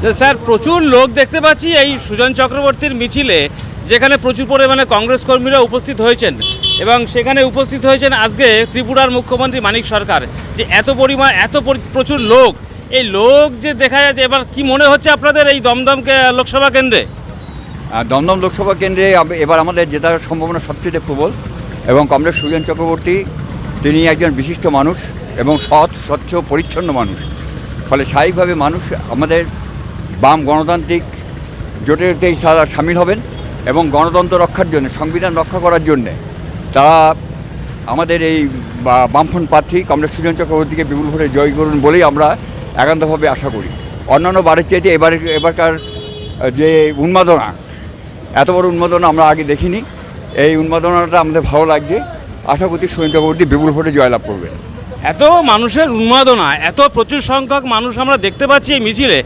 Sir, প্রচুর লোক দেখতে পাচ্ছি এই সুজন চক্রবর্তীর মিছিলে, যেখানে প্রচুর পরিমাণে কংগ্রেস কর্মীরা উপস্থিত হয়েছেন এবং সেখানে উপস্থিত হয়েছেন আজকে ত্রিপুরার মুখ্যমন্ত্রী মানিক সরকার। যে এত পরিমাণ, এত প্রচুর লোক, এই লোক যে দেখা যাচ্ছে, এবার কি মনে হচ্ছে আপনাদের এই দমদমকে লোকসভা কেন্দ্রে? দমদম লোকসভা কেন্দ্রে এবার আমাদের জেতার সম্ভাবনা সবচেয়ে প্রবল এবং কমরেড সুজন চক্রবর্তী, তিনি একজন বিশিষ্ট মানুষ এবং সৎ, স্বচ্ছ, পরিচ্ছন্ন মানুষ। ফলে স্বাভাবিকভাবে মানুষ আমাদের বাম গণতান্ত্রিক জোটেতেই তারা সামিল হবেন এবং গণতন্ত্র রক্ষার জন্য, সংবিধান রক্ষা করার জন্যে তারা আমাদের এই বামফ্রন্ট প্রার্থী কমরেড সুজন চক্রবর্তীকে বিপুল ভোটে জয় করুন বলেই আমরা একান্তভাবে আশা করি। অন্যান্য বারের চাইতে এবার, এবারকার যে উন্মাদনা, এত বড় উন্মাদনা আমরা আগে দেখিনি। এই উন্মাদনাটা আমাদের ভালো লাগছে। আশা করছি সুজন চক্রবর্তী বিপুল ভোটে জয়লাভ করবেন। এত মানুষের উন্মাদনা, এত প্রচুর সংখ্যক মানুষ আমরা দেখতে পাচ্ছি এই মিছিলে।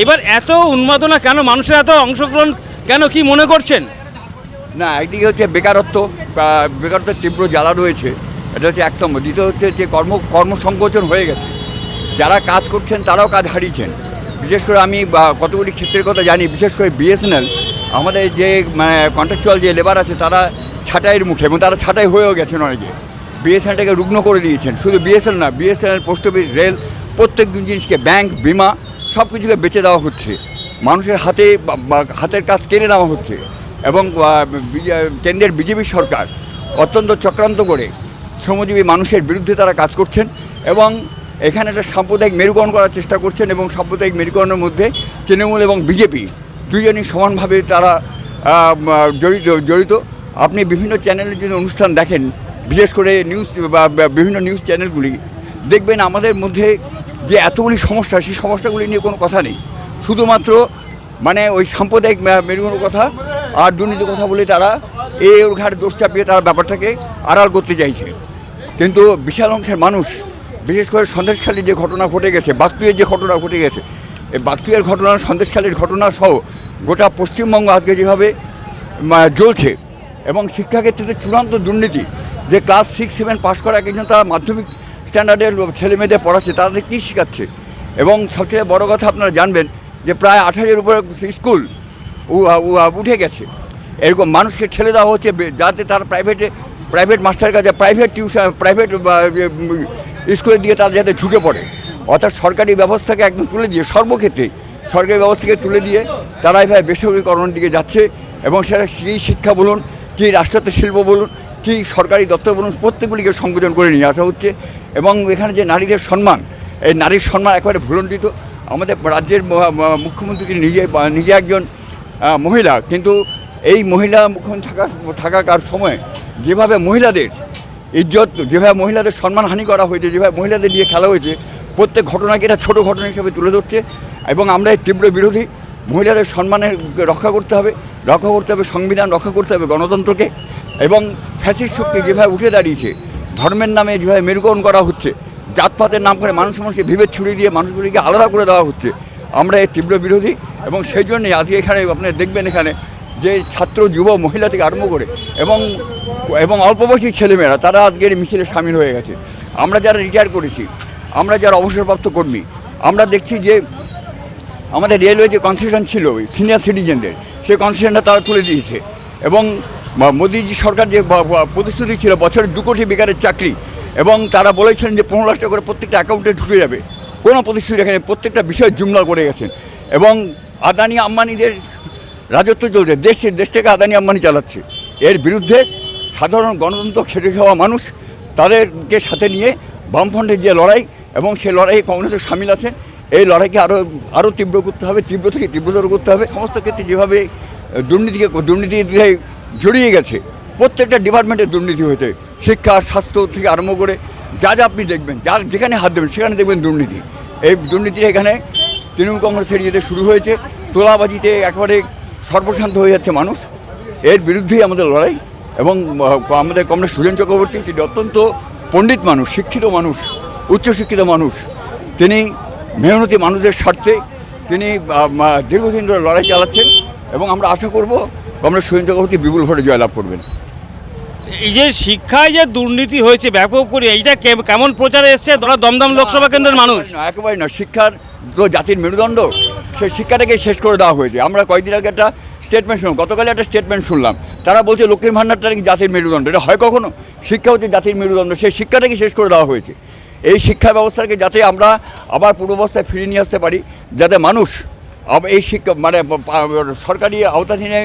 এবার এত উন্মাদনা কেন? মানুষের এত অংশগ্রহণ কেন? কি মনে করছেন? না একদিকে হচ্ছে বেকারত্ব বেকারত্বের তীব্র জ্বালা রয়েছে। এটা হচ্ছে এক নম্বর। দ্বিতীয় হচ্ছে যে কর্ম, কর্মসংকোচন হয়ে গেছে। যারা কাজ করছেন, তারাও কাজ হারিয়েছেন। বিশেষ করে আমি কতগুলি ক্ষেত্রের কথা জানি, বিশেষ করে বিএসএনএল আমাদের যে মানে কন্ট্রাকচুয়াল যে লেবার আছে, তারা ছাঁটাইয়ের মুখে, এবং তারা ছাটাই হয়েও গেছেন অনেকে। বিএসএনএলটাকে রুগ্ন করে দিয়েছেন। শুধু বিএসএনএল না বিএসএনএল পোস্ট অফিস রেল প্রত্যেক জিনিসকে ব্যাংক বিমা সব কিছুকে বেচে দেওয়া হচ্ছে। মানুষের হাতে হাতের কাজ কেড়ে নেওয়া হচ্ছে। এবং কেন্দ্রের বিজেপি সরকার অত্যন্ত চক্রান্ত করে শ্রমজীবী মানুষের বিরুদ্ধে তারা কাজ করছেন এবং এখানে একটা সাম্প্রদায়িক মেরুকরণ করার চেষ্টা করছেন এবং সাম্প্রদায়িক মেরুকরণের মধ্যে তৃণমূল এবং বিজেপি দুজনই সমানভাবে তারা জড়িত জড়িত। আপনি বিভিন্ন চ্যানেলের যদি অনুষ্ঠান দেখেন, বিশেষ করে নিউজ বা, বিভিন্ন নিউজ চ্যানেলগুলি, দেখবেন আমাদের মধ্যে যে এতগুলি সমস্যা, সেই সমস্যাগুলি নিয়ে কোনো কথা নেই। শুধুমাত্র মানে ওই সাম্প্রদায়িক মে- মেরুগণের কথা আর দুর্নীতির কথা বলে তারা এই ওর ঘাড়ে দোষ চাপিয়ে তারা ব্যাপারটাকে আড়াল করতে চাইছে। কিন্তু বিশাল অংশের মানুষ, বিশেষ করে সন্দেশখালীর যে ঘটনা ঘটে গেছে বাস্তুয়ের যে ঘটনা ঘটে গেছে এই বাস্তুয়ের ঘটনা, সন্দেশখালীর ঘটনা সহ গোটা পশ্চিমবঙ্গ আজকে যেভাবে জ্বলছে এবং শিক্ষাক্ষেত্রে চূড়ান্ত দুর্নীতি, যে ক্লাস সিক্স সেভেন পাস করা এক একজন তারা মাধ্যমিক স্ট্যান্ডার্ডের ছেলে মেয়েদের পড়াচ্ছে তাদের কী শেখাচ্ছে? এবং সবচেয়ে বড় কথা আপনারা জানবেন যে প্রায় আট হাজার উপরে স্কুল উঠে গেছে। এরকম মানুষকে ঠেলে দেওয়া হচ্ছে যাতে তারা প্রাইভেটে প্রাইভেট মাস্টারের কাছে প্রাইভেট টিউশন প্রাইভেট স্কুলের দিকে তারা যাতে ঝুঁকে পড়ে। অর্থাৎ সরকারি ব্যবস্থাকে একদম তুলে দিয়ে, সর্বক্ষেত্রে সরকারি ব্যবস্থাকে তুলে দিয়ে তারা এভাবে বেসরকারিকরণের দিকে যাচ্ছে এবং সেটা কী শিক্ষা বলুন, কী রাষ্ট্রায়ত্ত শিল্প বলুন কী সরকারি দপ্তর বলুন, প্রত্যেকগুলিকে সংবোধন করে নিয়ে আসা হচ্ছে। এবং এখানে যে নারীদের সম্মান, এই নারীর সম্মান একেবারে ভুলণ্ডিত। আমাদের রাজ্যের মুখ্যমন্ত্রী নিজে নিজে একজন মহিলা, কিন্তু এই মহিলা মুখ্যমন্ত্রী থাকা, থাকাকার সময় যেভাবে মহিলাদের ইজ্জত, যেভাবে মহিলাদের সম্মানহানি করা হয়েছে, যেভাবে মহিলাদের নিয়ে খেলা হয়েছে, প্রত্যেক ঘটনাকে এটা ছোটো ঘটনা হিসেবে তুলে ধরছে। এবং আমরা এর তীব্র বিরোধী মহিলাদের সম্মানের রক্ষা করতে হবে। রক্ষা করতে হবে, সংবিধান রক্ষা করতে হবে গণতন্ত্রকে। এবং ফ্যাসিস্ট শক্তি যেভাবে উঠে দাঁড়িয়েছে, ধর্মের নামে যেভাবে মেরুকরণ করা হচ্ছে, জাতপাতের নাম করে মানুষ মানুষকে বিভেদ ছুড়িয়ে দিয়ে মানুষগুলিকে আলাদা করে দেওয়া হচ্ছে, আমরা এর তীব্র বিরোধী এবং সেই জন্যই আজকে এখানে আপনারা দেখবেন এখানে যে ছাত্র, যুব, মহিলা থেকে আরম্ভ করে এবং এবং অল্প বয়সী ছেলেমেয়েরা, তারা আজকের মিছিলে সামিল হয়ে গেছে। আমরা যারা রিটায়ার করেছি, আমরা যারা অবসরপ্রাপ্ত কর্মী, আমরা দেখছি যে আমাদের রেলওয়ে যে কনসেশন ছিল সিনিয়র সিটিজেনদের সেই কনসেশনটা তারা তুলে দিয়েছে এবং মোদিজি সরকার যে প্রতিশ্রুতি ছিল, বছরে দু কোটি বেকারের চাকরি, এবং তারা বলেছিলেন যে পনেরো লাখ টাকা করে প্রত্যেকটা অ্যাকাউন্টে ঢুকে যাবে। কোনো প্রতিশ্রুতি এখানে প্রত্যেকটা বিষয় জুমলা করে গেছেন। এবং আদানি আম্বানিদের রাজত্ব চলছে। দেশের থেকে আদানি আম্বানি চালাচ্ছে। এর বিরুদ্ধে সাধারণ গণতন্ত্র খেটে খাওয়া মানুষ তাদেরকে সাথে নিয়ে বামফ্রন্টের যে লড়াই এবং সেই লড়াইয়ে কংগ্রেসের সামিল আছেন এই লড়াইকে আরও আরও তীব্র করতে হবে, তীব্র থেকে তীব্রতর করতে হবে। সমস্ত ক্ষেত্রে যেভাবে দুর্নীতিকে দুর্নীতি দিয়ে জড়িয়ে গেছে। প্রত্যেকটা ডিপার্টমেন্টে দুর্নীতি হয়েছে। শিক্ষা, স্বাস্থ্য থেকে আরম্ভ করে যা যা আপনি দেখবেন, যার যেখানে হাত দেবেন, সেখানে দেখবেন দুর্নীতি। এই দুর্নীতির এখানে তৃণমূল কংগ্রেসের ইয়েতে শুরু হয়েছে। তোলাবাজিতে একেবারে সর্বশান্ত হয়ে যাচ্ছে মানুষ। এর বিরুদ্ধেই আমাদের লড়াই এবং আমাদের কমরেড সুজন চক্রবর্তী, তিনি অত্যন্ত পণ্ডিত মানুষ, শিক্ষিত মানুষ, উচ্চশিক্ষিত মানুষ। তিনি মেহনতি মানুষের স্বার্থে তিনি দীর্ঘদিন ধরে লড়াই চালাচ্ছেন এবং আমরা আশা করব কমরেড সুজন চক্রবর্তী বিপুল ভোটে জয়লাভ করবেন। এই যে শিক্ষায় যে দুর্নীতি হয়েছে ব্যাপক করে এইটা কেমন প্রচারে এসছে? ধরা দমদম লোকসভা কেন্দ্রের মানুষ। না, একেবারে না শিক্ষার তো জাতির মেরুদণ্ড সেই শিক্ষাটাকে শেষ করে দেওয়া হয়েছে। আমরা কয়েকদিন আগে একটা স্টেটমেন্ট শুনলাম গতকালে একটা স্টেটমেন্ট শুনলাম। তারা বলছে লক্ষ্মীর ভাণ্ডারটা নাকি জাতির মেরুদণ্ড। এটা হয় কখনো? শিক্ষা হচ্ছে জাতির মেরুদণ্ড সেই শিক্ষাটাকে শেষ করে দেওয়া হয়েছে। এই শিক্ষা ব্যবস্থাকে যাতে আমরা আবার পূর্বাবস্থায় ফিরিয়ে নিয়ে আসতে পারি যাতে মানুষ এই শিক্ষা মানে সরকারি আওতাধীনে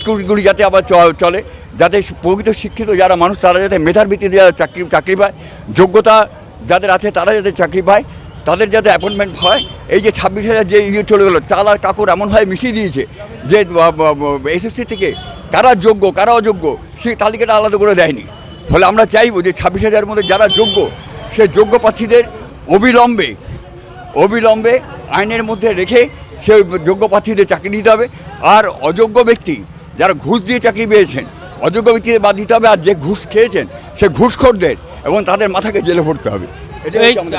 স্কুলগুলি যাতে আবার চলে, যাতে প্রকৃত শিক্ষিত যারা মানুষ, তারা যাতে মেধার ভিত্তিতে যারা চাকরি চাকরি পায়, যোগ্যতা যাদের আছে তারা যাতে চাকরি পায়, তাদের যাতে অ্যাপয়েন্টমেন্ট হয়। এই যে ছাব্বিশ হাজার যে ইয়ে চলে গেলো, চাল আর কাপড় এমনভাবে মিশিয়ে দিয়েছে যে এসএসসি থেকে কারা যোগ্য, কারা অযোগ্য, সেই তালিকাটা আলাদা করে দেয়নি। ফলে আমরা চাইব যে ছাব্বিশ হাজারের মধ্যে যারা যোগ্য, সে যোগ্য প্রার্থীদের অবিলম্বে অবিলম্বে আইনের মধ্যে রেখে সে যোগ্য প্রার্থীদের চাকরি দিতে হবে। আর অযোগ্য ব্যক্তি যারা ঘুষ দিয়ে চাকরি পেয়েছেন অযোগ্য ব্যক্তিদের বাদ দিতে হবে আর যে ঘুষ খেয়েছেন সে ঘুষখোরদের এবং তাদের মাথাকে জেলে ভরতে হবে।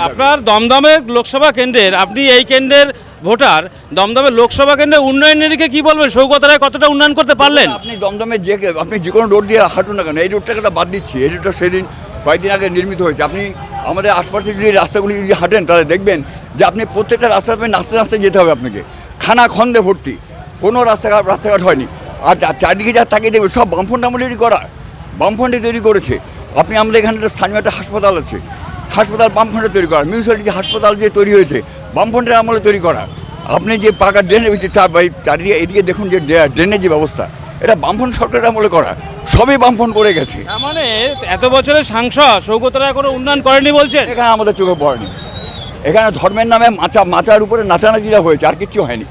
আপনার দমদমের লোকসভা কেন্দ্রের আপনি এই কেন্দ্রের ভোটার দমদমের লোকসভা কেন্দ্রের উন্নয়ন নিরিখে কি বলবেন? সৌগত রায় কতটা উন্নয়ন করতে পারলেন? আপনি দমদমে যে আপনি যে কোনো রোড দিয়ে হাঁটুন না কেন এই রোডটাকে তো বাদ দিচ্ছি। এই রোডটা সেদিন কয়েকদিন আগে নির্মিত হয়েছে। আপনি আমাদের আশপাশে যদি রাস্তাগুলি যদি হাঁটেন তাহলে দেখবেন যে আপনি প্রত্যেকটা রাস্তা আপনি নাচতে নাচতে যেতে হবে আপনাকে। খানা খন্দে ভর্তি। কোনো রাস্তাঘাট রাস্তাঘাট হয়নি। আর চারদিকে যা তাকিয়ে দেখবেন সব বামফ্রন্ট আমলেরই করা। বামফ্রন্টে তৈরি করেছে। আপনি আমাদের এখানে একটা স্থানীয় একটা হাসপাতাল আছে। হাসপাতাল বামফ্রন্টে তৈরি করা। মিউনিসিপ্যালিটি হাসপাতাল যে তৈরি হয়েছে। বামফ্রন্টের আমলে তৈরি করা। আপনি যে পাকা ড্রেনের ভিতরে চা- এই চারিদিকে এদিকে দেখুন যে ড্রেনের যে ব্যবস্থা এটা বামফ্রন্ট সরকারের আমলে করা। সবই বামফ্রন্ট করে গেছে। মানে এত বছরের সাংসদ সৌগতরা কোনো উন্নয়ন করেনি বলছেন? এখানে আমাদের চোখে পড়েনি। এখানে ধর্মের নামে মাচা মাচার উপরে নাচানাচিরা হয়েছে আর কিচ্ছু হয়নি।